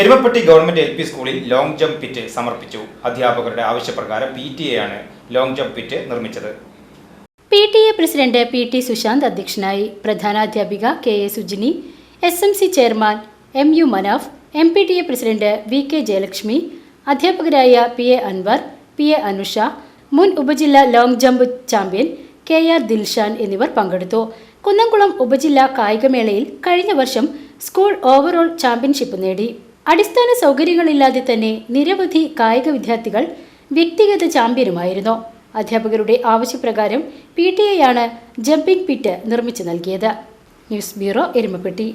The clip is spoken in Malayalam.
Erumappetty government L P സ്കൂളിൽ ലോങ് ജംപ് പിറ്റ് സമർപ്പിച്ചു. അധ്യാപകരുടെ ആവശ്യപ്രകാരം പി ടി എ ആണ് ലോങ് ജംപ് പിറ്റ് നിർമ്മിച്ചത്. P T A president P T Sushanth അധ്യക്ഷനായി പ്രധാനാധ്യാപിക K A Sujini S M C chairman M U Manaf M P T A president V K Jayalakshmi അധ്യാപകരായ P A Anwar P A Anusha മുൻ ഉപജില്ല long jump champion K R Dilshan എന്നിവർ പങ്കെടുത്തു. കുന്നംകുളം ഉപജില്ല കായികമേളയിൽ കഴിഞ്ഞ വർഷം സ്കൂൾ ഓവറോൾ ചാമ്പ്യൻഷിപ്പ് നേടി. അടിസ്ഥാന സൗകര്യങ്ങളില്ലാതെ തന്നെ നിരവധി കായിക വിദ്യാർത്ഥികൾ വ്യക്തിഗത ചാമ്പ്യനുമായിരുന്നു അധ്യാപകരുടെ ആവശ്യപ്രകാരം പി ടി എയാണ് ജമ്പിംഗ് പിറ്റ് നിർമ്മിച്ചു നൽകിയത്. News bureau Erumappetty.